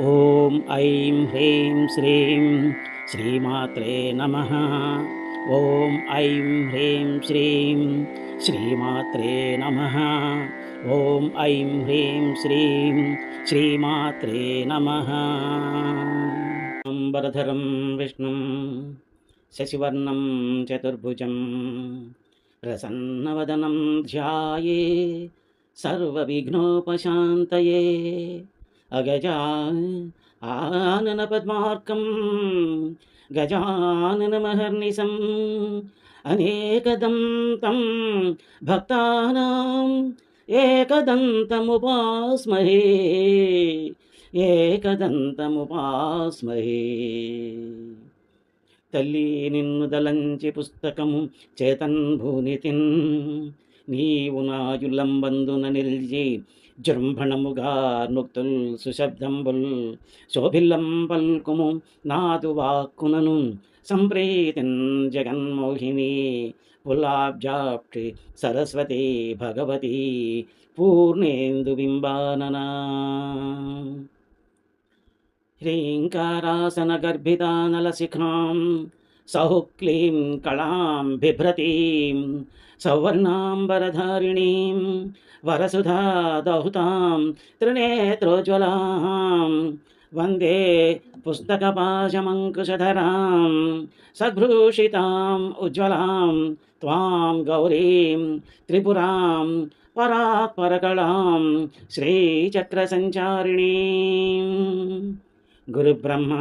ॐ ऐं ह्रीं श्रीं श्रीमात्रे नमः। ॐ ऐं ह्रीं श्रीं श्रीमात्रे नमः। ॐ ऐं ह्रीं श्रीं श्रीमात्रे नमः। वरधरं विष्णुं शशिवर्णं चतुर्भुजं प्रसन्नवदनं ध्याये सर्वविघ्नोपशान्तये అగజా ఆననపద్మార్కం గజాననమహర్నిశం అనేకదంతం భక్తానాం ఏకదంతముపాస్మహే ఏకదంతముపాస్మహే తల్లి నిన్ను దలంచి పుస్తకము చేతన్ భూనితిన్ నీవు నాయులంబందున నిల్చి జృంభణముగా నుక్తుల్ సుశబ్దంబుల్ శోభిల్లం పల్కుము నాదు వాక్కునను సంప్రీతిన్ జగన్మోహిని పుల్లాబ్జాప్టి సరస్వతి భగవతి పూర్ణేందు బింబాననా. హ్రీంకారాసనగర్భితానలశిఖాం సౌక్లీం కళాం బిభ్రతీం సౌవర్ణాంబరధారిణీం వరసుధాదహుతాం త్రినేత్రోజ్వలాం వందే పుస్తకపాశమంకుశధరాం సద్భూషితాం ఉజ్వలాం త్వాం గౌరీం త్రిపురాం పరాత్పరకళాం శ్రీచక్రసంచారిణీం. గురుబ్రహ్మ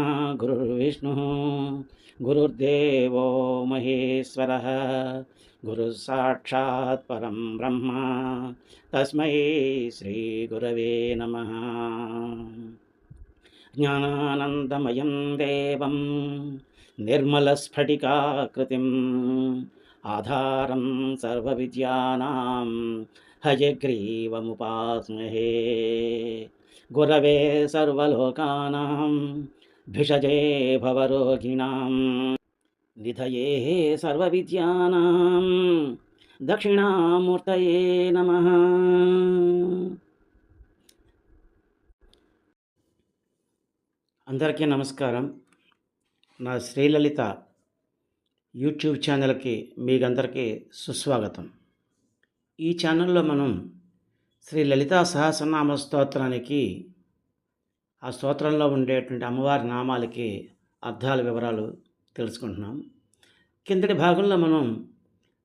గురుర్విష్ణు గురుర్దేవో మహేశ్వర గురు సాక్షాత్ పరం బ్రహ్మ తస్మై శ్రీ గురవే నమ జ్ఞానానందమయం దేవం నిర్మలస్ఫటికాకృతిం ఆధారం సర్వవిద్యానాం హయగ్రీవముపాస్మహే గురవే భిషజే భవరోగిణాం నిధయే సర్వవిద్యానాం దక్షిణామూర్తయే నమ అందరికీ నమస్కారం. నా శ్రీలలిత యూట్యూబ్ ఛానల్కి మీకందరికీ సుస్వాగతం. ఈ ఛానల్లో మనం శ్రీ లలితా సహస్రనామ స్తోత్రానికి ఆ స్తోత్రంలో ఉండేటువంటి అమ్మవారి నామాలకి అర్థాల వివరాలు తెలుసుకుంటున్నాం. కిందటి భాగంలో మనం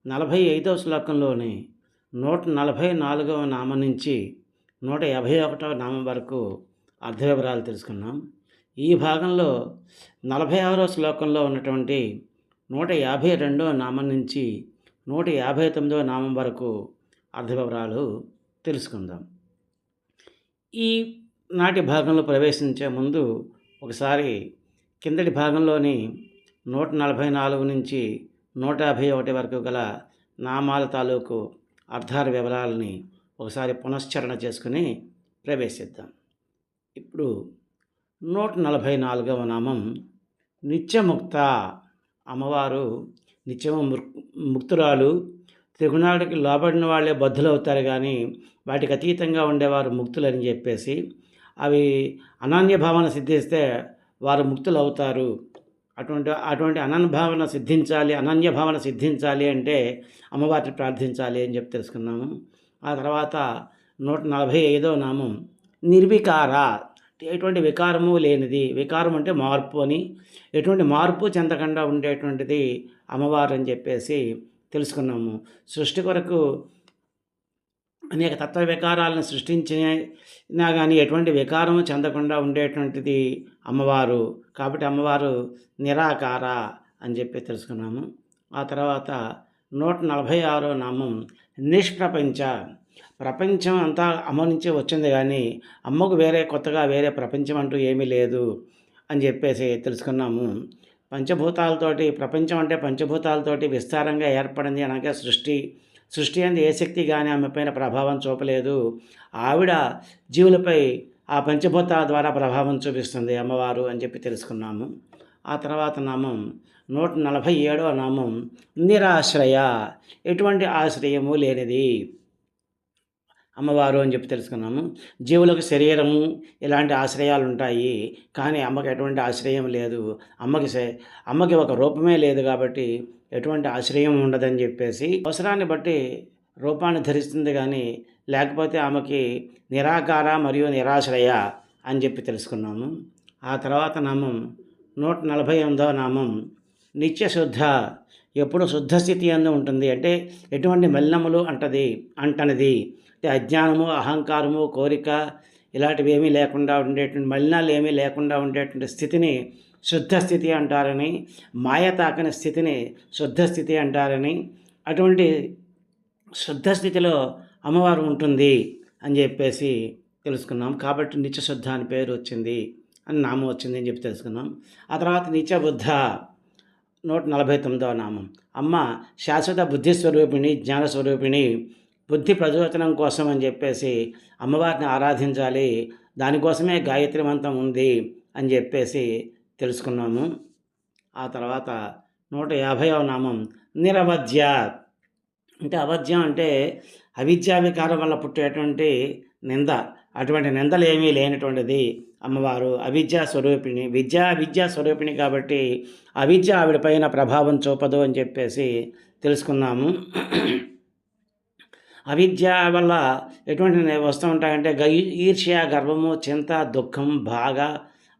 నలభై ఐదవ శ్లోకంలోని నూట నలభై నాలుగవ నామం నుంచి నూట యాభై ఒకటవ నామం వరకు అర్థ వివరాలు తెలుసుకున్నాం. ఈ భాగంలో నలభై ఆరో శ్లోకంలో ఉన్నటువంటి నూట యాభై రెండవ నామం నుంచి నూట యాభై తొమ్మిదవ నామం వరకు అర్థ వివరాలు తెలుసుకుందాం. ఈ నాటి భాగంలో ప్రవేశించే ముందు ఒకసారి కిందటి భాగంలోని నూట నలభై నాలుగు నుంచి నూట యాభై ఒకటి వరకు గల నామాల తాలూకు అర్థాల వివరాలని ఒకసారి పునశ్చరణ చేసుకుని ప్రవేశిద్దాం. ఇప్పుడు నూట నలభై నాలుగవ నామం నిత్యముక్త అమ్మవారు నిత్యము ముక్తురాలు త్రిగుణాలకి లోబడిన వాళ్ళే బద్ధులవుతారు కానీ వాటికి అతీతంగా ఉండేవారు ముక్తులని చెప్పేసి అవి అనాన్యభావన సిద్ధిస్తే వారు ముక్తులు అవుతారు అటువంటి అటువంటి అనన్య భావన సిద్ధించాలి అనన్య భావన సిద్ధించాలి అంటే అమ్మవారిని ప్రార్థించాలి అని చెప్పి తెలుసుకున్నాము. ఆ తర్వాత నూట నలభై ఐదో నామం నిర్వికార. ఎటువంటి వికారము లేనిది. వికారం అంటే మార్పు అని. ఎటువంటి మార్పు చెందకుండా ఉండేటువంటిది అమ్మవారు అని చెప్పేసి తెలుసుకున్నాము. సృష్టి కొరకు అనేక తత్వ వికారాలను సృష్టించినా కానీ ఎటువంటి వికారము చెందకుండా ఉండేటువంటిది అమ్మవారు. కాబట్టి అమ్మవారు నిరాకార అని చెప్పి తెలుసుకున్నాము. ఆ తర్వాత నూట నలభై ఆరో నామం నిష్ప్రపంచ. ప్రపంచం అంతా అమ్మ నుంచే వచ్చింది కానీ అమ్మకు వేరే కొత్తగా వేరే ప్రపంచం అంటూ ఏమీ లేదు అని చెప్పేసి తెలుసుకున్నాము. పంచభూతాలతోటి ప్రపంచం అంటే పంచభూతాలతోటి విస్తారంగా ఏర్పడింది. అనగా సృష్టి సృష్టి అంది ఏ శక్తి కానీ ఆమె పైన ప్రభావం చూపలేదు. ఆవిడ జీవులపై ఆ పంచభూతాల ద్వారా ప్రభావం చూపిస్తుంది అమ్మవారు అని చెప్పి తెలుసుకున్నాము. ఆ తర్వాత నామం నూట నలభై ఏడవ నామం నిరాశ్రయ. ఎటువంటి ఆశ్రయము లేనిది. అమ్మవారు అని చెప్పి తెలుసుకున్నాము. జీవులకు శరీరము ఇలాంటి ఆశ్రయాలు ఉంటాయి కానీ అమ్మకి ఎటువంటి ఆశ్రయం లేదు. అమ్మకి అమ్మకి ఒక రూపమే లేదు కాబట్టి ఎటువంటి ఆశ్రయం ఉండదని చెప్పేసి అవసరాన్ని బట్టి రూపాన్ని ధరిస్తుంది కానీ లేకపోతే ఆమెకి నిరాకార మరియు నిరాశ్రయ అని చెప్పి తెలుసుకున్నాము. ఆ తర్వాత నామం నూట నలభై ఎనిమిదవ నామం నిత్య శుద్ధ ఎప్పుడు శుద్ధ స్థితి అందు ఉంటుంది. అంటే ఎటువంటి మలినములు అంటది అంటనది. అంటే అజ్ఞానము అహంకారము కోరిక ఇలాంటివి ఏమీ లేకుండా ఉండేటువంటి మలినాలు ఏమీ లేకుండా ఉండేటువంటి స్థితిని శుద్ధ స్థితి అంటారని మాయ తాకని స్థితిని శుద్ధ స్థితి అంటారని అటువంటి శుద్ధ స్థితిలో అమ్మవారు ఉంటుంది అని చెప్పేసి తెలుసుకున్నాం. కాబట్టి నిత్యశుద్ధ అని పేరు వచ్చింది అని నామం వచ్చింది అని చెప్పి తెలుసుకున్నాం. ఆ తర్వాత నిత్య బుద్ధ నూట నలభై తొమ్మిదవ నామం. అమ్మ శాశ్వత బుద్ధి స్వరూపిణి జ్ఞాన స్వరూపిణి బుద్ధి ప్రచోదనం కోసం అని చెప్పేసి అమ్మవారిని ఆరాధించాలి దానికోసమే గాయత్రి మంత్రం ఉంది అని చెప్పేసి తెలుసుకున్నాము. ఆ తర్వాత నూట యాభైవ నామం నిరవధ్య. అంటే అవధ్యం అంటే అవిద్యా వికారం వల్ల పుట్టేటువంటి నింద. అటువంటి నిందలు ఏమీ లేనటువంటిది అమ్మవారు అవిద్యా స్వరూపిణి. విద్యా విద్యా స్వరూపిణి కాబట్టి అవిద్య ఆవిడపైన ప్రభావం చూపదు అని చెప్పేసి తెలుసుకున్నాము. అవిద్య వల్ల ఎటువంటి వస్తూ ఉంటాయంటే ఈర్ష్య గర్వము చింత దుఃఖం బాగా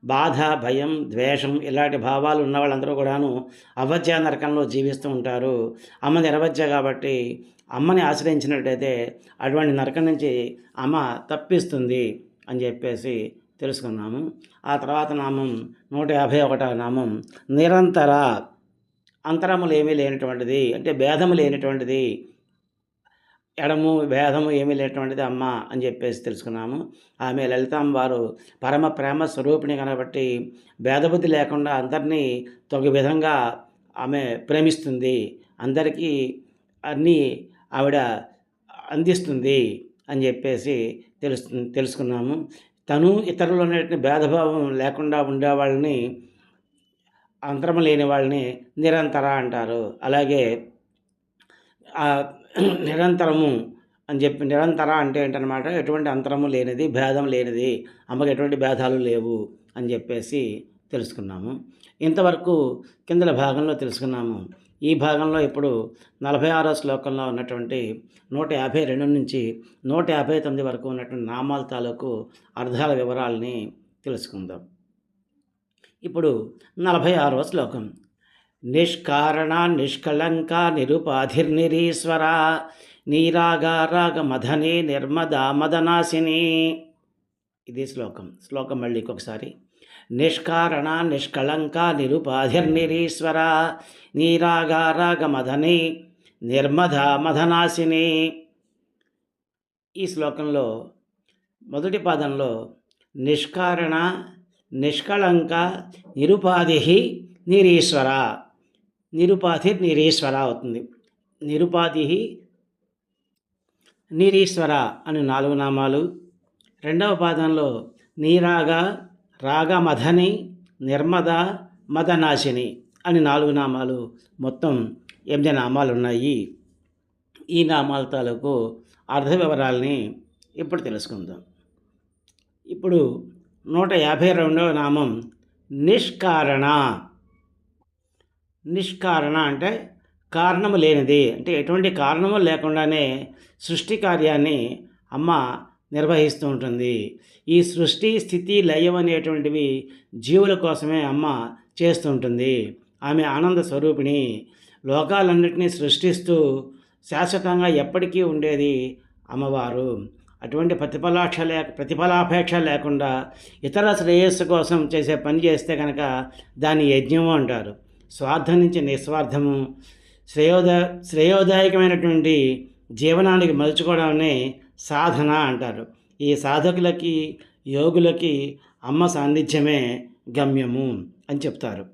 బాధ భయం ద్వేషం ఇలాంటి భావాలు ఉన్న వాళ్ళందరూ కూడాను అవధ్య నరకంలో జీవిస్తూ ఉంటారు. అమ్మ నిరవధ్య కాబట్టి అమ్మని ఆశ్రయించినట్టయితే అటువంటి నరకం నుంచి అమ్మ తప్పిస్తుంది అని చెప్పేసి తెలుసుకున్నాము. ఆ తర్వాత నామం నూట యాభై ఒకటో నామం నిరంతర అంతరములు ఏమీ లేనటువంటిది అంటే భేదము లేనటువంటిది ఎడము భేదము ఏమీ లేనటువంటిది అమ్మ అని చెప్పేసి తెలుసుకున్నాము. ఆమె లలితాంబ వారు పరమ ప్రేమ స్వరూపిణి కాబట్టి భేదబుద్ధి లేకుండా అందరినీ తొగ విధంగా ఆమె ప్రేమిస్తుంది. అందరికీ అన్నీ ఆవిడ అందిస్తుంది అని చెప్పేసి తెలుసు తెలుసుకున్నాము. తను ఇతరులు అనేటువంటి భేదభావం లేకుండా ఉండే వాళ్ళని అంతరం లేని వాళ్ళని నిరంతర అంటారు. అలాగే నిరంతరము అని చెప్పి నిరంతర అంటే ఏంటనమాట ఎటువంటి అంతరము లేనిది భేదం లేనిది అమ్మకి ఎటువంటి భేదాలు లేవు అని చెప్పేసి తెలుసుకున్నాము. ఇంతవరకు కిందల భాగంలో తెలుసుకున్నాము. ఈ భాగంలో ఇప్పుడు నలభై ఆరో శ్లోకంలో ఉన్నటువంటి నూట యాభై రెండు నుంచి నూట యాభై తొమ్మిది వరకు ఉన్నటువంటి నామాల తాలూకు అర్థాల వివరాలని తెలుసుకుందాం. ఇప్పుడు నలభై ఆరవ శ్లోకం. నిష్కారణ నిష్కళంక నిరుపాధిర్నిరీశ్వర నీరాగారాగ మధనే నిర్మదా మదనాశిని. ఇది శ్లోకం. శ్లోకం మళ్ళీ ఇంకొకసారి. నిష్కారణ నిష్కళంక నిరుపాధిర్నిరీశ్వర నీరాగారాగ మధని నిర్మధ మధనాశిని ఈ శ్లోకంలో మొదటి పాదంలో నిష్కారణ నిష్కళంక నిరుపాధి నిరీశ్వర. నిరుపాధి నిరీశ్వర అవుతుంది. నిరుపాధి నిరీశ్వర అని నాలుగు నామాలు. రెండవ పాదంలో నీరాగ రాగమధని నిర్మద మదనాశిని అని నాలుగు నామాలు. మొత్తం ఎనిమిది నామాలు ఉన్నాయి ఈ నామాల తాలూకు అర్ధ వివరాలని ఇప్పుడు తెలుసుకుందాం. ఇప్పుడు నూట యాభై రెండవ నామం నిష్కారణ. నిష్కారణ అంటే కారణము లేనిది. అంటే ఎటువంటి కారణము లేకుండానే సృష్టి కార్యాన్ని అమ్మ నిర్వహిస్తూ ఉంటుంది. ఈ సృష్టి స్థితి లయం అనేటువంటివి జీవుల కోసమే అమ్మ చేస్తుంటుంది ఆమె ఆనంద స్వరూపిణి. లోకాలన్నింటినీ సృష్టిస్తూ శాశ్వతంగా ఎప్పటికీ ఉండేది అమ్మవారు. అటువంటి ప్రతిఫలాక్ష లేక ప్రతిఫలాపేక్ష లేకుండా ఇతర శ్రేయస్సు కోసం చేసే పని చేస్తే కనుక దాన్ని యజ్ఞము అంటారు. స్వార్థం నుంచి నిస్వార్థము శ్రేయోద శ్రేయోదాయకమైనటువంటి జీవనానికి మలుచుకోవడాన్ని సాధన అంటారు. ఈ సాధకులకి యోగులకి అమ్మ సాన్నిధ్యమే గమ్యము అని చెప్తారు.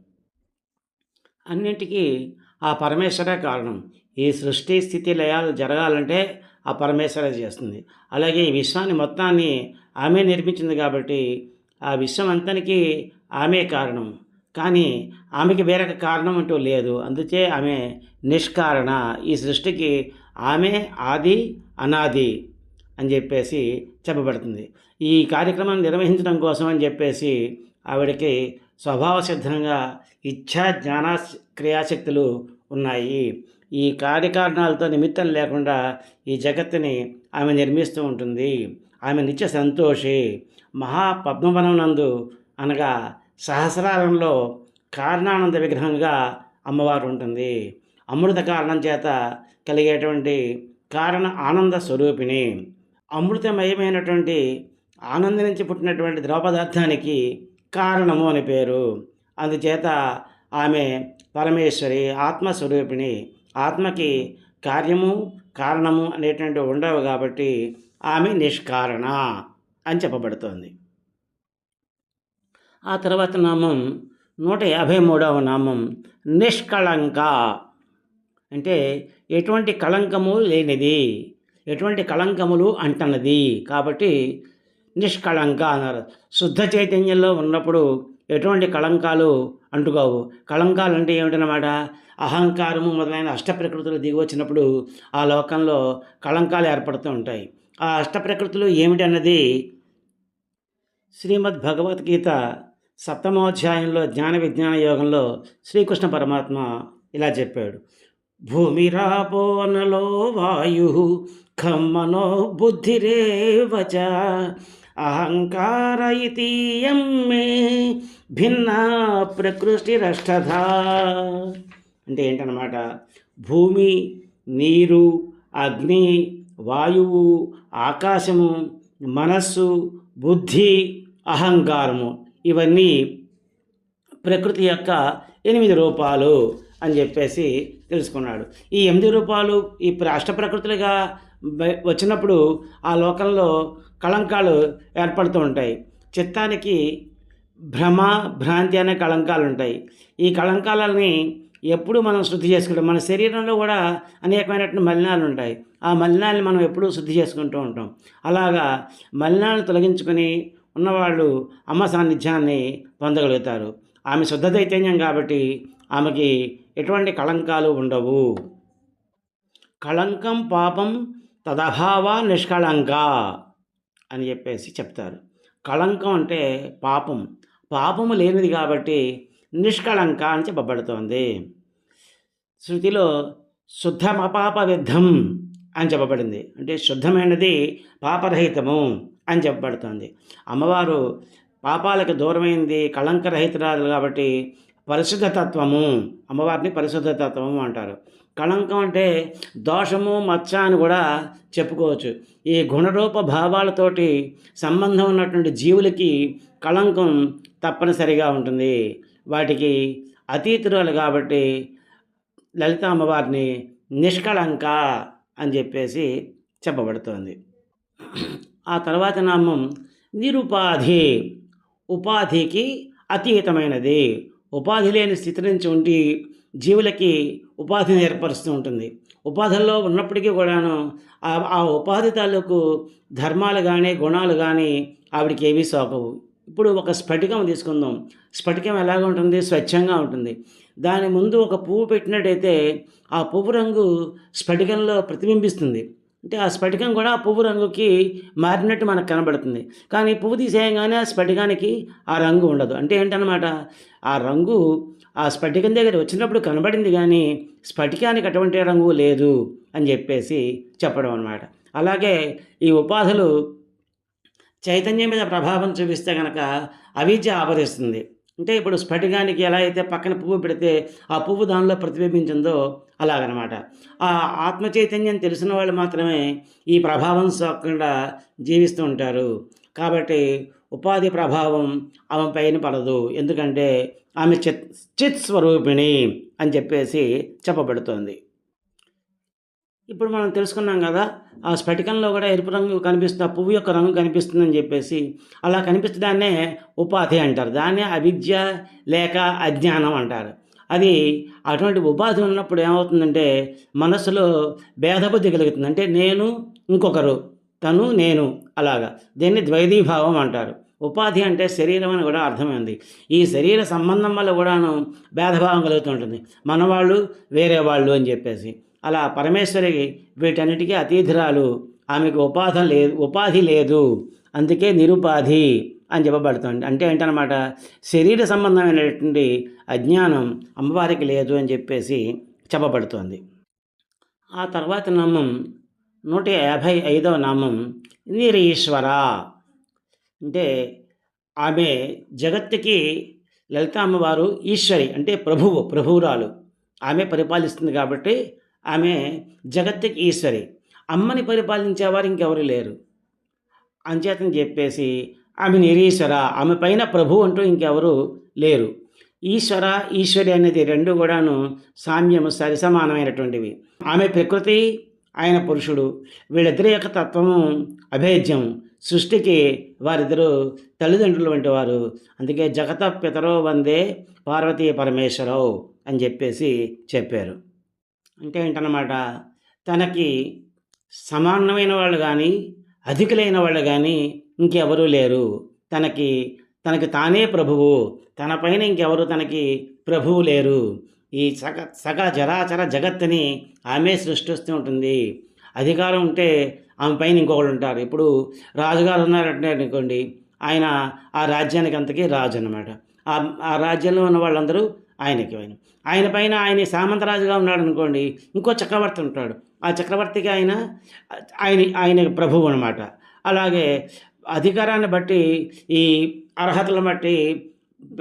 అన్నింటికీ ఆ పరమేశ్వరే కారణం. ఈ సృష్టి స్థితి లయాలు జరగాలంటే ఆ పరమేశ్వరే చేస్తుంది. అలాగే ఈ విశ్వాన్ని మొత్తాన్ని ఆమె నిర్మించింది కాబట్టి ఆ విశ్వం అంతనికి ఆమె కారణం. కానీ ఆమెకి వేరొక కారణం అంటూ లేదు. అందుచే ఆమె నిష్కారణ. ఈ సృష్టికి ఆమె ఆది అనాది అని చెప్పేసి చెప్పబడుతుంది. ఈ కార్యక్రమాన్ని నిర్వహించడం కోసం అని చెప్పేసి ఆవిడకి స్వభావ సిద్ధంగా ఇచ్ఛా జ్ఞాన క్రియాశక్తులు ఉన్నాయి. ఈ కార్యకారణాలతో నిమిత్తం లేకుండా ఈ జగత్తుని ఆమె నిర్మిస్తూ ఉంటుంది. ఆమె నిత్య సంతోషి. మహాపద్మవనం నందు అనగా సహస్రారంలో కారణానంద విగ్రహంగా అమ్మవారు ఉంటుంది. అమృత కారణం చేత కలిగేటువంటి కారణ ఆనంద స్వరూపిణి. అమృతమయమైనటువంటి ఆనందం నుంచి పుట్టినటువంటి ద్రవపదార్థానికి కారణము అని పేరు. అందుచేత ఆమె పరమేశ్వరి ఆత్మస్వరూపిణి ఆత్మకి కార్యము కారణము అనేటువంటి ఉండవు కాబట్టి ఆమె నిష్కారణ అని చెప్పబడుతోంది. ఆ తర్వాత నామం నూట యాభై మూడవ నామం నిష్కళంక. అంటే ఎటువంటి కళంకము లేనిది ఎటువంటి కళంకములు అంటన్నది కాబట్టి నిష్కళంక అన్నారు. శుద్ధ చైతన్యంలో ఉన్నప్పుడు ఎటువంటి కళంకాలు అంటుకోవు. కళంకాలు అంటే ఏమిటన్నమాట? అహంకారము మొదలైన అష్ట ప్రకృతులు దిగి వచ్చినప్పుడు ఆ లోకంలో కళంకాలు ఏర్పడుతూ ఉంటాయి. ఆ అష్ట ప్రకృతులు ఏమిటన్నది? శ్రీమద్ భగవద్గీత సప్తమోధ్యాయంలో జ్ఞాన విజ్ఞాన యోగంలో శ్రీకృష్ణ పరమాత్మ ఇలా చెప్పాడు. భూమిరాపోనలో వాయు ఖమ్మనో బుద్ధిరేవచ అహంకార ఇతీయం మే భిన్న అంటే ఏంటన్నమాట? భూమి నీరు అగ్ని వాయువు ఆకాశము మనస్సు బుద్ధి అహంకారము. ఇవన్నీ ప్రకృతి యొక్క ఎనిమిది రూపాలు అని చెప్పేసి తెలుసుకున్నాడు. ఈ ఎనిమిది రూపాలు ఈ రాష్ట్ర అష్ట ప్రకృతులుగా వచ్చినప్పుడు ఆ లోకంలో కళంకాలు ఏర్పడుతూ ఉంటాయి. చిత్తానికి భ్రమ భ్రాంతి అనే కళంకాలు ఉంటాయి. ఈ కళంకాలని ఎప్పుడు మనం శుద్ధి చేసుకుంటాం. మన శరీరంలో కూడా అనేకమైనటువంటి మలినాలు ఉంటాయి. ఆ మలినాల్ని మనం ఎప్పుడూ శుద్ధి చేసుకుంటూ ఉంటాం. అలాగా మలినాలను తొలగించుకొని ఉన్నవాళ్ళు అమ్మ సాన్నిధ్యాన్ని పొందగలుగుతారు. ఆమె శుద్ధ చైతన్యం కాబట్టి ఆమెకి ఎటువంటి కళంకాలు ఉండవు. కళంకం పాపం తదభావ నిష్కళంక అని చెప్పేసి చెప్తారు. కళంకం అంటే పాపం. పాపము లేనిది కాబట్టి నిష్కళంక అని చెప్పబడుతోంది. శృతిలో శుద్ధమపాప విద్ధం అని చెప్పబడింది. అంటే శుద్ధమైనది పాపరహితము. అని చెప్పబడుతోంది. అమ్మవారు పాపాలకు దూరమైంది కళంకరహితురాలు కాబట్టి పరిశుద్ధతత్వము అమ్మవారిని పరిశుద్ధతత్వము అంటారు. కళంకం అంటే దోషము మచ్చ అని కూడా చెప్పుకోవచ్చు. ఈ గుణరూప భావాలతోటి సంబంధం ఉన్నటువంటి జీవులకి కళంకం తప్పనిసరిగా ఉంటుంది. వాటికి అతీతురాలు కాబట్టి లలిత అమ్మవారిని నిష్కళంక అని చెప్పేసి చెప్పబడుతోంది. ఆ తర్వాత నామం నిరుపాధి. ఉపాధికి అతీతమైనది. ఉపాధి లేని స్థితి నుంచి ఉండి జీవులకి ఉపాధిని ఏర్పరుస్తూ ఉంటుంది. ఉపాధుల్లో ఉన్నప్పటికీ కూడాను ఆ ఆ ఉపాధి తాలూకు ధర్మాలు కానీ గుణాలు కానీ ఆవిడకి ఏవీ సోకవు. ఇప్పుడు ఒక స్ఫటికం తీసుకుందాం. స్ఫటికం ఎలాగ ఉంటుంది? స్వచ్ఛంగా ఉంటుంది. దాని ముందు ఒక పువ్వు పెట్టినట్టయితే ఆ పువ్వు రంగు స్ఫటికంలో ప్రతిబింబిస్తుంది. అంటే ఆ స్ఫటికం కూడా పువ్వు రంగుకి మారినట్టు మనకు కనబడుతుంది. కానీ పువ్వు తీసేయగానే ఆ స్ఫటికానికి ఆ రంగు ఉండదు. అంటే ఏంటన్నమాట? ఆ రంగు ఆ స్ఫటికం దగ్గర వచ్చినప్పుడు కనబడింది కానీ స్ఫటికానికి అటువంటి రంగు లేదు అని చెప్పేసి చెప్పడం అనమాట అలాగే ఈ ఉపాధులు చైతన్యం మీద ప్రభావం చూపిస్తే కనుక అవిద్య ఆవరిస్తుంది. అంటే ఇప్పుడు స్ఫటికానికి ఎలా అయితే పక్కన పువ్వు పెడితే ఆ పువ్వు దానిలో ప్రతిబింబించిందో అలాగనమాట. ఆ ఆత్మ చైతన్యం తెలిసిన వాళ్ళు మాత్రమే ఈ ప్రభావం సోకకుండా జీవిస్తూ ఉంటారు. కాబట్టి ఉపాధి ప్రభావం ఆమె పైన పడదు. ఎందుకంటే ఆమె చిత్ చిత్ స్వరూపిణి అని చెప్పేసి చెప్పబడుతోంది. ఇప్పుడు మనం తెలుసుకున్నాం కదా ఆ స్ఫటికంలో కూడా ఎరుపు రంగు కనిపిస్తుంది ఆ పువ్వు యొక్క రంగు కనిపిస్తుందని చెప్పేసి అలా కనిపించడాన్నే ఉపాధి అంటారు. దాన్నే అవిద్య లేక అజ్ఞానం అంటారు. అది అటువంటి ఉపాధి ఉన్నప్పుడు ఏమవుతుందంటే మనసులో భేదబుద్ధి కలుగుతుంది. అంటే నేను ఇంకొకరు తను నేను అలాగా. దీన్ని ద్వైదీభావం అంటారు. ఉపాధి అంటే శరీరం అని కూడా అర్థమైంది. ఈ శరీర సంబంధం వల్ల కూడాను భేదభావం కలుగుతుంటుంది మనవాళ్ళు వేరే వాళ్ళు అని చెప్పేసి. అలా పరమేశ్వరి వీటన్నిటికీ అతీధురాలు. ఆమెకు ఉపాధి లేదు ఉపాధి లేదు. అందుకే నిరుపాధి అని చెప్పబడుతుంది. అంటే ఏంటనమాట? శరీర సంబంధమైనటువంటి అజ్ఞానం అమ్మవారికి లేదు అని చెప్పేసి చెప్పబడుతోంది. ఆ తర్వాత నామం నూట యాభై ఐదవ నామం నిరీశ్వర. అంటే ఆమె జగత్తుకి లలిత అమ్మవారు ఈశ్వరి అంటే ప్రభువు ప్రభువురాలు. ఆమె పరిపాలిస్తుంది కాబట్టి ఆమె జగత్తుకి ఈశ్వరి. అమ్మని పరిపాలించేవారు ఇంకెవరు లేరు. అంచేతని చెప్పేసి ఆమె నిరీశ్వర ఆమె పైన ప్రభు అంటూ ఇంకెవరు లేరు. ఈశ్వర ఈశ్వరి అనేది రెండు కూడాను సామ్యము సరి సమానమైనటువంటివి ఆమె ప్రకృతి ఆయన పురుషుడు. వీళ్ళిద్దరి యొక్క తత్వము అభేద్యం సృష్టికి వారిద్దరూ తల్లిదండ్రులు వంటి వారు. అందుకే జగత పితరో వందే పార్వతీ పరమేశ్వరవు అని చెప్పేసి చెప్పారు. అంటే ఏంటన్నమాట తనకి సమానమైన వాళ్ళు కానీ అధికులైన వాళ్ళు కానీ ఇంకెవరూ లేరు. తనకి తనకి తానే ప్రభువు. తన పైన ఇంకెవరు తనకి ప్రభువు లేరు. ఈ సగ సగ జరాచర జగత్తుని ఆమె సృష్టిస్తూ ఉంటుంది. అధికారం ఉంటే ఆమె పైన ఇంకొకరు ఉంటారు. ఇప్పుడు రాజుగారు ఉన్నారంటే అనుకోండి ఆయన ఆ రాజ్యానికి అంతకీ రాజు అనమాట ఆ ఆ రాజ్యంలో ఉన్న వాళ్ళందరూ ఆయనకి ఆయన ఆయన పైన ఆయన సామంతరాజుగా ఉన్నాడు అనుకోండి ఇంకో చక్రవర్తి ఉంటాడు. ఆ చక్రవర్తికి ఆయన ఆయన ఆయన ప్రభువు అనమాట అలాగే అధికారాన్ని బట్టి ఈ అర్హతలను బట్టి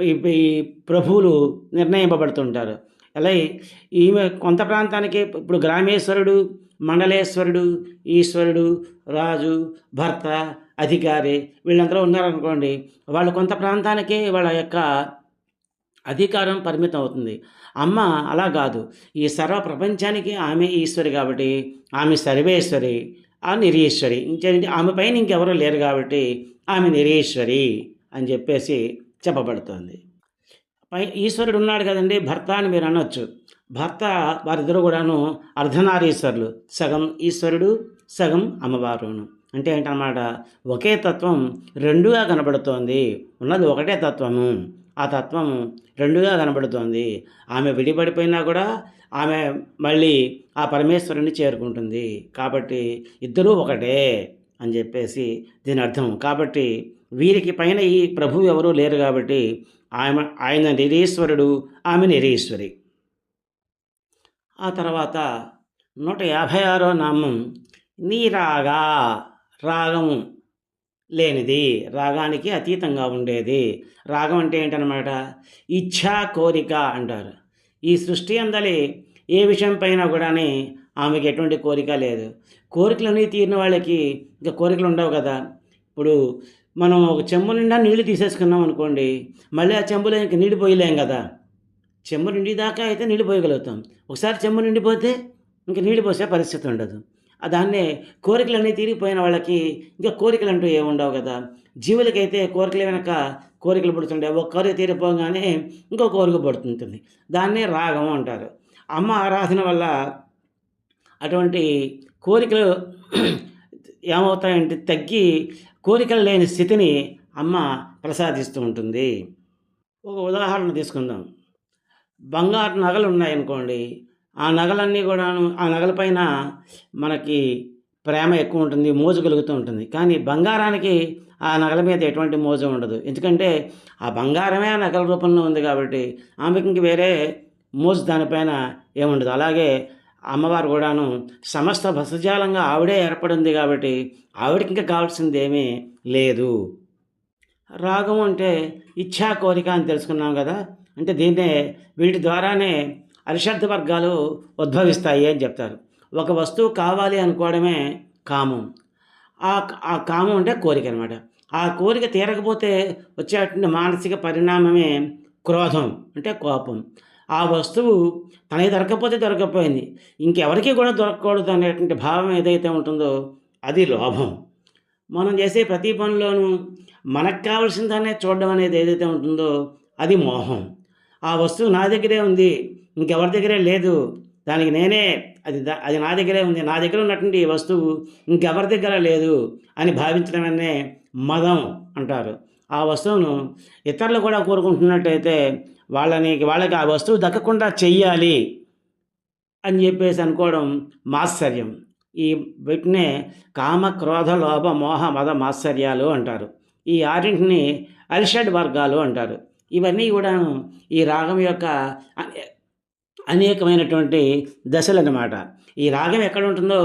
ఈ- ప్రభువులు నిర్ణయింపబడుతుంటారు. అలాగే ఈమె కొంత ప్రాంతానికి ఇప్పుడు గ్రామేశ్వరుడు మండలేశ్వరుడు ఈశ్వరుడు రాజు భర్త అధికారి వీళ్ళందరూ ఉన్నారనుకోండి వాళ్ళు కొంత ప్రాంతానికే వాళ్ళ యొక్క అధికారం పరిమితం అవుతుంది. అమ్మ అలా కాదు. ఈ సర్వ ప్రపంచానికి ఆమె ఈశ్వరి కాబట్టి ఆమె సర్వేశ్వరి ఆ నిరీశ్వరి. ఇంకేంటి? ఆమె పైన ఇంకెవరూ లేరు కాబట్టి ఆమె నిరీశ్వరి అని చెప్పేసి చెప్పబడుతోంది. పై ఈశ్వరుడు ఉన్నాడు కదండి భర్త అని మీరు అనొచ్చు. భర్త వారిద్దరూ కూడాను అర్ధనారీశ్వరులు. సగం ఈశ్వరుడు సగం అమ్మవారును. అంటే ఏంటన్నమాట? ఒకే తత్వం రెండుగా కనబడుతోంది. ఉన్నది ఒకటే తత్వము. ఆ తత్వం రెండుగా కనబడుతోంది. ఆమె విడిపడిపోయినా కూడా ఆమె మళ్ళీ ఆ పరమేశ్వరుని చేరుకుంటుంది. కాబట్టి ఇద్దరూ ఒకటే అని చెప్పేసి దీని అర్థం. కాబట్టి వీరికి పైన ఈ ప్రభు ఎవరూ లేరు కాబట్టి ఆమె ఆయన నిరీశ్వరుడు ఆమె నిరీశ్వరి. ఆ తర్వాత నూట యాభై ఆరో నామం నీరాగా రాగము. లేనిది రాగానికి అతీతంగా ఉండేది. రాగం అంటే ఏంటనమాట ఇచ్ఛా కోరిక అంటారు. ఈ సృష్టి అందలి ఏ విషయం పైన కూడాని ఆమెకి ఎటువంటి కోరిక లేదు. కోరికలన్నీ తీరిన వాళ్ళకి ఇంకా కోరికలు ఉండవు కదా. ఇప్పుడు మనం ఒక చెంబు నిండా నీళ్ళు తీసేసుకున్నాం అనుకోండి మళ్ళీ ఆ చెంబులో ఇంక నీళ్ళు పోయలేం కదా. చెంబు నిండి దాకా అయితే నీళ్ళు పోయగలుగుతాం. ఒకసారి చెంబు నిండిపోతే ఇంక నీళ్ళు పోసే పరిస్థితి ఉండదు. దాన్నే కోరికలన్నీ తీరిపోయిన వాళ్ళకి ఇంకా కోరికలు అంటూ ఏముండవు కదా. జీవులకైతే కోరికలు వెనక కోరికలు పుడుతుండే ఒక కోరిక తీరిపోగానే ఇంకో కోరిక పడుతుంటుంది. దాన్నే రాగం అంటారు. అమ్మ ఆరాధన వల్ల అటువంటి కోరికలు ఏమవుతాయంటే తగ్గి కోరికలు లేని స్థితిని అమ్మ ప్రసాదిస్తూ ఉంటుంది. ఒక ఉదాహరణ తీసుకుందాం. బంగారు నగలు ఉన్నాయనుకోండి. ఆ నగలన్నీ కూడాను ఆ నగలపైన మనకి ప్రేమ ఎక్కువ ఉంటుంది మోజు కలుగుతూ ఉంటుంది. కానీ బంగారానికి ఆ నగల మీద ఎటువంటి మోజు ఉండదు. ఎందుకంటే ఆ బంగారమే ఆ నగల రూపంలో ఉంది కాబట్టి ఆమెకి ఇంక వేరే మోజు దానిపైన ఏముండదు. అలాగే అమ్మవారు కూడాను సమస్త భసజాలంగా ఆవిడే ఏర్పడింది కాబట్టి ఆవిడకి ఇంకా కావాల్సింది ఏమీ లేదు. రాగం అంటే ఇచ్ఛా కోరిక అని తెలుసుకున్నాం కదా. అంటే దీన్నే వీటి ద్వారానే అరిషడ్ వర్గాలు ఉద్భవిస్తాయి అని చెప్తారు. ఒక వస్తువు కావాలి అనుకోవడమే కామం. ఆ ఆ కామం అంటే కోరిక అనమాట ఆ కోరిక తీరకపోతే వచ్చేటువంటి మానసిక పరిణామమే క్రోధం అంటే కోపం. ఆ వస్తువు తనకి దొరకకపోతే దొరకకపోయింది. ఇంకెవరికి కూడా దొరకకూడదు అనేటువంటి భావం ఏదైతే ఉంటుందో అది లోభం. మనం చేసే ప్రతి పనిలోనూ మనకు కావాల్సిన దాన్నే చూడడం అనేది ఏదైతే ఉంటుందో అది మోహం. ఆ వస్తువు నా దగ్గరే ఉంది. ఇంకెవరి దగ్గరే లేదు. దానికి నేనే అది దా- అది నా దగ్గరే ఉంది నా దగ్గర ఉన్నటువంటి వస్తువు ఇంకెవరి దగ్గర లేదు అని భావించడమనే మదం అంటారు. ఆ వస్తువును ఇతరులు కూడా కోరుకుంటున్నట్టయితే వాళ్ళని వాళ్ళకి ఆ వస్తువు దక్కకుండా చెయ్యాలి అని చెప్పేసి అనుకోవడం మాత్సర్యం. ఈ వీటినే కామ క్రోధ లోభ మోహ మద మాత్సర్యాలు అంటారు. ఈ ఆరింటిని అరిషడ్ వర్గాలు అంటారు. ఇవన్నీ కూడా ఈ రాగం యొక్క అనేకమైనటువంటి దశలు అన్నమాట ఈ రాగం ఎక్కడ ఉంటుందో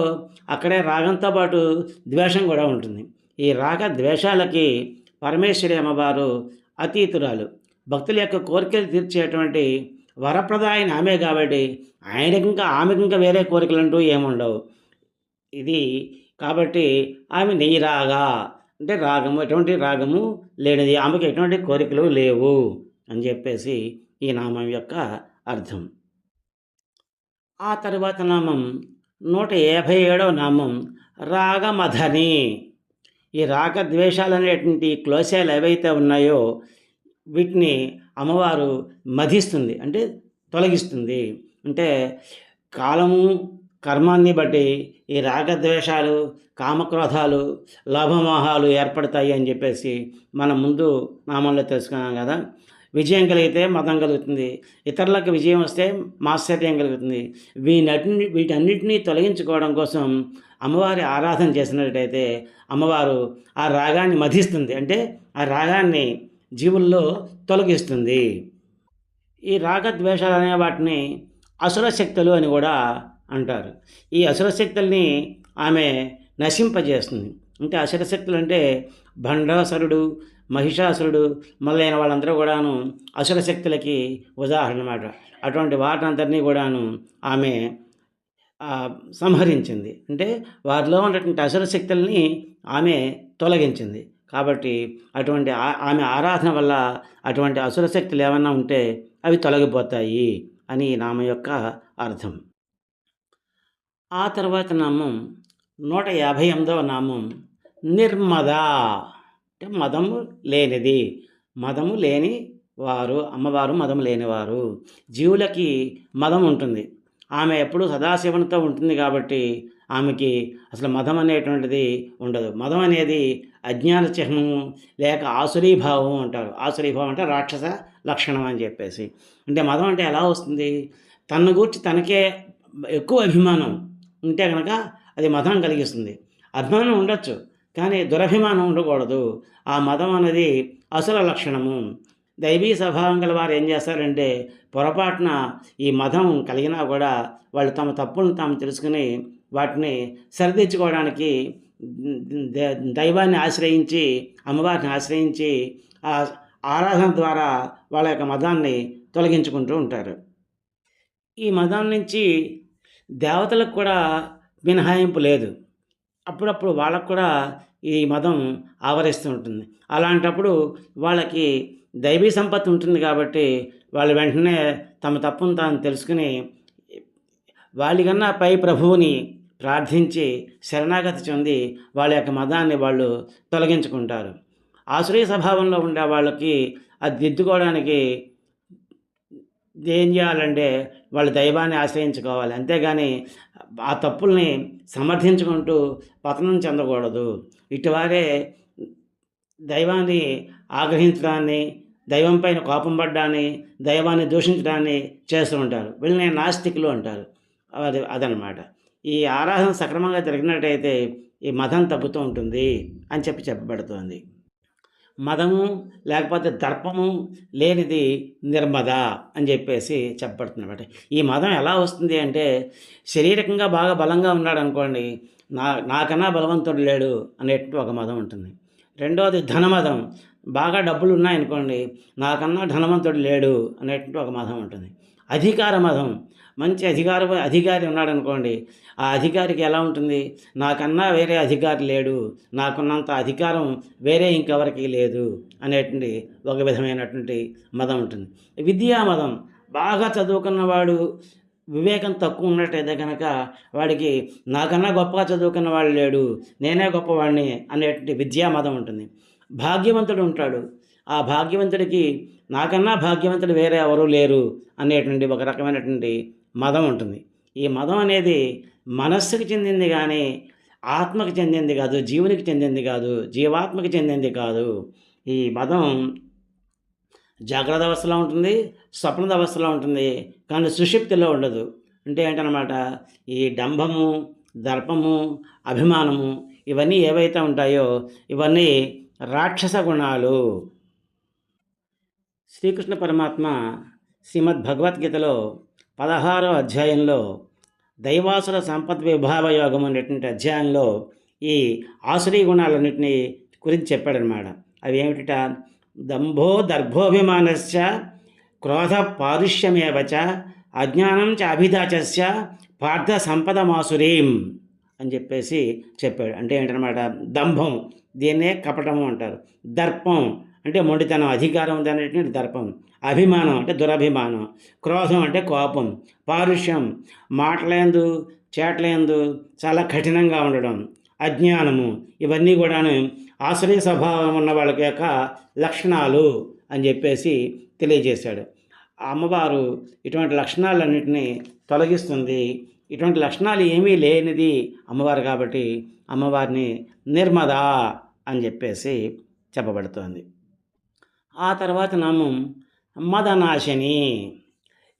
అక్కడే రాగంతో పాటు ద్వేషం కూడా ఉంటుంది. ఈ రాగ ద్వేషాలకి పరమేశ్వరి అమ్మవారు అతీతురాలు. భక్తుల యొక్క కోరికలు తీర్చేటువంటి వరప్రదాయని ఆమె కాబట్టి ఆయనకి ఇంకా ఆమెకి ఇంకా వేరే కోరికలు అంటూ ఏముండవు. ఇది కాబట్టి ఆమె నెయ్యి రాగా అంటే రాగము ఎటువంటి రాగము లేనిది. ఆమెకు ఎటువంటి కోరికలు లేవు అని చెప్పేసి ఈ నామం యొక్క అర్థం. ఆ తరువాత నామం నూట యాభై ఏడవ నామం రాగమధని. ఈ రాగద్వేషాలు అనేటువంటి క్లోశాలు ఏవైతే ఉన్నాయో వీటిని అమ్మవారు మధిస్తుంది అంటే తొలగిస్తుంది. అంటే కాలము కర్మాన్ని బట్టి ఈ రాగద్వేషాలు కామక్రోధాలు లాభమోహాలు ఏర్పడతాయి అని చెప్పేసి మనం ముందు నామంలో తెలుసుకున్నాం కదా. విజయం కలిగితే మతం కలుగుతుంది. ఇతరులకు విజయం వస్తే మాశ్చర్యం కలుగుతుంది. వీనటిని వీటన్నిటినీ తొలగించుకోవడం కోసం అమ్మవారి ఆరాధన చేసినట్టయితే అమ్మవారు ఆ రాగాన్ని మధిస్తుంది. అంటే ఆ రాగాన్ని జీవుల్లో తొలగిస్తుంది. ఈ రాగద్వేషాలు అనే వాటిని అసుర శక్తులు అని కూడా అంటారు. ఈ అసుర శక్తుల్ని ఆమె నశింపజేస్తుంది. అంటే అసుర శక్తులు అంటే భండాసురుడు మహిషాసురుడు మొదలైన వాళ్ళందరూ కూడాను అసుర శక్తులకి ఉదాహరణ అన్నమాట అటువంటి వాటినందరినీ కూడాను ఆమె సంహరించింది. అంటే వారిలో ఉన్నటువంటి అసుర శక్తుల్ని ఆమె తొలగించింది. కాబట్టి అటువంటి ఆ- ఆమె ఆరాధన వల్ల అటువంటి అసుర శక్తులు ఏమన్నా ఉంటే అవి తొలగిపోతాయి అని నామ యొక్క అర్థం. ఆ తర్వాత నామం నూట యాభై ఎనిమిదవ నామం నిర్మద. అంటే మదము లేనిది. మదము లేని వారు అమ్మవారు మదము లేనివారు. జీవులకి మదం ఉంటుంది. ఆమె ఎప్పుడు సదాశివునితో ఉంటుంది కాబట్టి ఆమెకి అసలు మదం అనేటువంటిది ఉండదు. మదం అనేది అజ్ఞాన చిహ్నము లేక ఆసురీభావం అంటారు. ఆసురీభావం అంటే రాక్షస లక్షణం అని చెప్పేసి. అంటే మదం అంటే ఎలా వస్తుంది? తన గురించి తనకే ఎక్కువ అభిమానం ఉంటే కనుక అది మదం కలిగిస్తుంది. అభిమానం ఉండొచ్చు. కానీ దురభిమానం ఉండకూడదు. ఆ మతం అనేది అసుల లక్షణము. దైవీ స్వభావం గల వారు ఏం చేస్తారంటే పొరపాటున ఈ మతం కలిగినా కూడా వాళ్ళు తమ తప్పులను తాము తెలుసుకుని వాటిని సరిదిద్దుకోవడానికి దైవాన్ని ఆశ్రయించి అమ్మవారిని ఆశ్రయించి ఆ ఆరాధన ద్వారా వాళ్ళ యొక్క మతాన్ని తొలగించుకుంటూ ఉంటారు. ఈ మతం నుంచి దేవతలకు కూడా మినహాయింపు లేదు. అప్పుడప్పుడు వాళ్ళకు కూడా ఈ మతం ఆవరిస్తూ ఉంటుంది. అలాంటప్పుడు వాళ్ళకి దైవీ సంపత్తి ఉంటుంది కాబట్టి వాళ్ళు వెంటనే తమ తప్పును తాను తెలుసుకుని వాళ్ళకన్నా పై ప్రభువుని ప్రార్థించి శరణాగతి చెంది వాళ్ళ యొక్క మతాన్ని వాళ్ళు తొలగించుకుంటారు. ఆశ్రయ స్వభావంలో ఉండే వాళ్ళకి అది దిద్దుకోవడానికి ఏం చేయాలంటే వాళ్ళు దైవాన్ని ఆశ్రయించుకోవాలి. అంతేగాని ఆ తప్పుల్ని సమర్థించుకుంటూ పతనం చెందకూడదు. ఇటువారే దైవాన్ని ఆగ్రహించడాన్ని దైవం పైన కోపం పడ్డాన్ని దైవాన్ని దూషించడాన్ని చేస్తూ ఉంటారు. వీళ్ళని నాస్తికులు అంటారు. అది అదనమాట. ఈ ఆరాధన సక్రమంగా జరిగినట్టయితే ఈ మతం తగ్గుతూ ఉంటుంది అని చెప్పి చెప్పబడుతోంది. మదము లేకపోతే దర్పము లేనిది నిర్మద అని చెప్పేసి చెప్పబడుతున్నమాట. ఈ మదం ఎలా వస్తుంది అంటే శారీరకంగా బాగా బలంగా ఉన్నాడు అనుకోండి నా నాకన్నా బలవంతుడు లేడు అనేటువంటి ఒక మదం ఉంటుంది. రెండవది ధనమదం. బాగా డబ్బులు ఉన్నాయనుకోండి నాకన్నా ధనవంతుడు లేడు అనేటువంటి ఒక మదం ఉంటుంది. అధికార మదం. మంచి అధికార అధికారి ఉన్నాడు అనుకోండి ఆ అధికారికి ఎలా ఉంటుంది? నాకన్నా వేరే అధికారి లేడు నాకున్నంత అధికారం వేరే ఇంకెవరికి లేదు అనేటువంటి ఒక విధమైనటువంటి మదం ఉంటుంది. విద్యా మదం బాగా చదువుకున్నవాడు వివేకం తక్కువ ఉన్నట్టయితే కనుక వాడికి నాకన్నా గొప్పగా చదువుకున్న వాడు లేడు నేనే గొప్పవాడిని అనేటువంటి విద్యా మతం ఉంటుంది. భాగ్యవంతుడు ఉంటాడు. ఆ భాగ్యవంతుడికి నాకన్నా భాగ్యవంతుడు వేరే ఎవరూ లేరు అనేటువంటి ఒక రకమైనటువంటి మదం ఉంటుంది. ఈ మదం అనేది మనస్సుకు చెందింది కానీ ఆత్మకు చెందింది కాదు జీవునికి చెందింది కాదు జీవాత్మకు చెందింది కాదు. ఈ మదం జాగ్రత్త అవస్థలో ఉంటుంది స్వప్నద అవస్థలో ఉంటుంది కానీ సుషిప్తిలో ఉండదు. అంటే ఏంటనమాట? ఈ డంభము దర్పము అభిమానము ఇవన్నీ ఏవైతే ఉంటాయో ఇవన్నీ రాక్షస గుణాలు. శ్రీకృష్ణ పరమాత్మ శ్రీమద్ భగవద్గీతలో పదహారో అధ్యాయంలో దైవాసుర సంపద్ విభావ యోగం అనేటువంటి అధ్యాయంలో ఈ ఆసురీ గుణాలన్నింటినీ గురించి చెప్పాడనమాట. అవి ఏమిట దంభో దర్భోభిమానశ్చ క్రోధ పారుష్యమేవచ అజ్ఞానం చ అభిదాచస్య పార్థ సంపద మాసురీం అని చెప్పేసి చెప్పాడు. అంటే ఏంటనమాట? దంభం. దీన్నే కపటము అంటారు. దర్పం. అంటే మొండితనం అధికారం ఉంది అనేటువంటి దర్పం. అభిమానం అంటే దురభిమానం. క్రోధం అంటే కోపం. పారుష్యం మాటలేందు చేటలేందు చాలా కఠినంగా ఉండడం. అజ్ఞానము. ఇవన్నీ కూడా ఆశ్రయ స్వభావం ఉన్న వాళ్ళకి యొక్క లక్షణాలు అని చెప్పేసి తెలియజేశాడు. అమ్మవారు ఇటువంటి లక్షణాలన్నింటినీ తొలగిస్తుంది. ఇటువంటి లక్షణాలు ఏమీ లేనిది అమ్మవారు కాబట్టి అమ్మవారిని నిర్మదా అని చెప్పేసి చెప్పబడుతోంది. ఆ తర్వాత నామం మదనాశిని.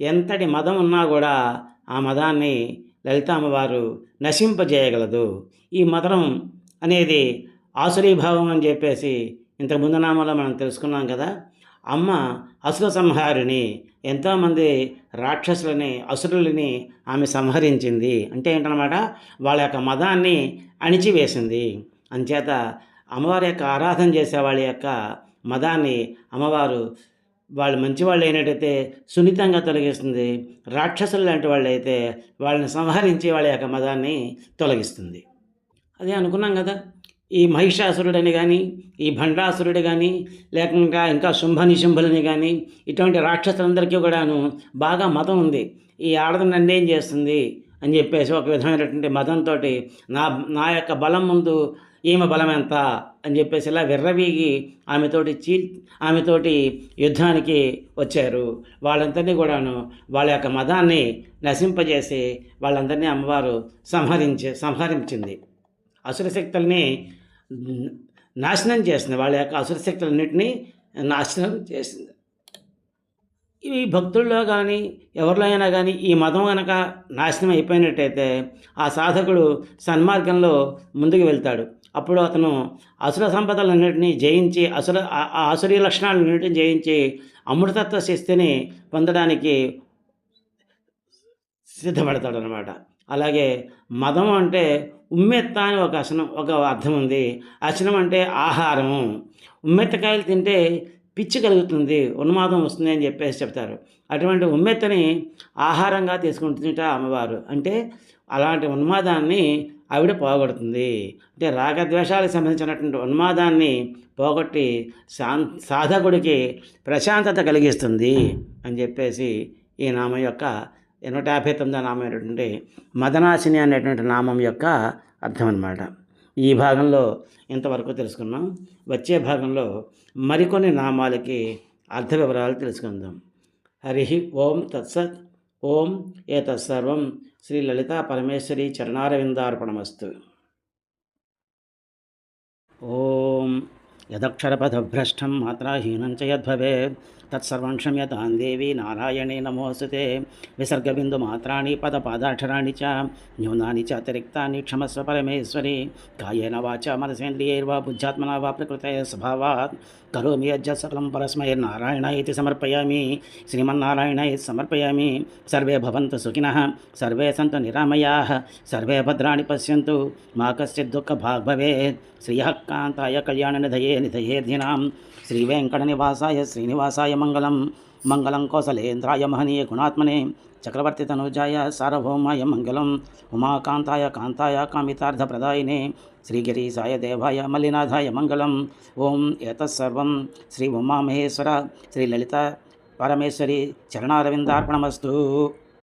ఎంతటి మదం ఉన్నా కూడా ఆ మదాన్ని లలిత అమ్మవారు నశింపజేయగలదు. ఈ మదనం అనేది ఆసురీభావం అని చెప్పేసి ఇంతకు ముందు నామంలో మనం తెలుసుకున్నాం కదా. అమ్మ అసుర సంహారిణి. ఎంతోమంది రాక్షసులని అసురులని ఆమె సంహరించింది. అంటే ఏంటనమాట? వాళ్ళ యొక్క మదాన్ని అణిచివేసింది. అంచేత అమ్మవారి యొక్క ఆరాధన చేసే వాళ్ళ యొక్క మదాన్ని అమ్మవారు వాళ్ళు మంచివాళ్ళు అయినట్టయితే సున్నితంగా తొలగిస్తుంది. రాక్షసులు లాంటి వాళ్ళు అయితే వాళ్ళని సంహరించి వాళ్ళ యొక్క మదాన్ని తొలగిస్తుంది. అదే అనుకున్నాం కదా. ఈ మహిషాసురుడని కానీ ఈ భండాసురుడు కానీ లేకుండా ఇంకా శుంభ నిశుంభులని కానీ ఇటువంటి రాక్షసులందరికీ కూడాను బాగా మతం ఉంది. ఈ ఆడది ఏం చేస్తుంది? అని చెప్పేసి ఒక విధమైనటువంటి మతంతో నా నా యొక్క బలం ముందు ఈమె బలం ఎంత అని చెప్పేసి ఇలా విర్రవీగి ఆమెతోటి చీ ఆమెతోటి యుద్ధానికి వచ్చారు. వాళ్ళందరినీ కూడాను వాళ్ళ యొక్క మతాన్ని నశింపజేసి వాళ్ళందరినీ అమ్మవారు సంహరించే సంహరించింది. అసుర శక్తుల్ని నాశనం చేసింది. వాళ్ళ యొక్క అసుర శక్తులన్నింటినీ నాశనం చేసింది. ఈ భక్తుల్లో కానీ ఎవరిలో అయినా కానీ ఈ మతం కనుక నాశనం అయిపోయినట్టయితే ఆ సాధకుడు సన్మార్గంలో ముందుకు వెళ్తాడు. అప్పుడు అతను అసుర సంపదలన్నింటినీ జయించి అసుర ఆ అసురీ లక్షణాలన్నింటినీ జయించి అమృతత్వ శక్తిని పొందడానికి సిద్ధపడతాడు అనమాట అలాగే మదం అంటే ఉమ్మెత్త అని ఒక అసనం ఒక అర్థం ఉంది. అసనం అంటే ఆహారము. ఉమ్మెత్తకాయలు తింటే పిచ్చి కలుగుతుంది ఉన్మాదం వస్తుంది అని చెప్పేసి చెప్తారు. అటువంటి ఉమ్మెత్తని ఆహారంగా తీసుకుంటుంట అమ్మవారు. అంటే అలాంటి ఉన్మాదాన్ని ఆవిడ పోగొడుతుంది. అంటే రాగద్వేషాలకు సంబంధించినటువంటి ఉన్మాదాన్ని పోగొట్టి శాం సాధకుడికి ప్రశాంతత కలిగిస్తుంది అని చెప్పేసి ఈ నామం యొక్క నూట యాభై తొమ్మిదో నామం అయినటువంటి మదనాశిని అనేటువంటి నామం యొక్క అర్థం అనమాట ఈ భాగంలో ఇంతవరకు తెలుసుకున్నాం. వచ్చే భాగంలో మరికొన్ని నామాలకి అర్థ వివరాలు తెలుసుకుందాం. హరి ఓం తత్సత్ ఓం ఏ తత్సర్వం శ్రీ లలితా పరమేశ్వరి చరణారవిందార్పణమస్తు. ఓ యదక్షరపథభ్రష్టం మాత్రాహీనం చ యద్భవేత్. తత్సర్వం క్షమ్యతాం దేవి నారాయణే నమోస్తుతే. విసర్గబిందుమాత్రాణి పదపాదాక్షరాణి చ. న్యూనాని చ అతిరిక్తాని క్షమస్వ పరమేశ్వరి. కాయేన వాచ మనసేంద్రియైర్వా బుద్ధ్యాత్మన వా ప్రకృతే స్వభావాత్. కరోమి యజ్జ సకలం పరస్మై నారాయణ ఇది సమర్పయామి. శ్రీమన్నారాయణ ఇది సమర్పయామి. సర్వే భవంతు సుఖినः సర్వే సంతు నిరామయాः సర్వే భద్రాణి పశ్యంతు. మా కశ్చిద్ దుఃఖ భాగ్ భవేత్ శ్రీయः కాంతాయ కళ్యాణనిధయే నిధయేర్ధినాం శ్రీవేంకటనివాసాయ శ్రీనివాసాయ మంగళం. మంగళం కోసలేంద్రాయ మహనీయ గుణాత్మనే. చక్రవర్తి తనుజాయ సార్వభౌమాయ మంగళం. ఉమాకాంతాయ కాంతాయ కామితార్థప్రదాయినే. శ్రీగిరీశాయ దేవాయ మల్లినాథాయ మంగళం. ఓం ఏతత్సర్వం శ్రీ ఉమామహేశ్వర. శ్రీ లలిత పరమేశ్వరి చరణారవిందార్పణమస్తు.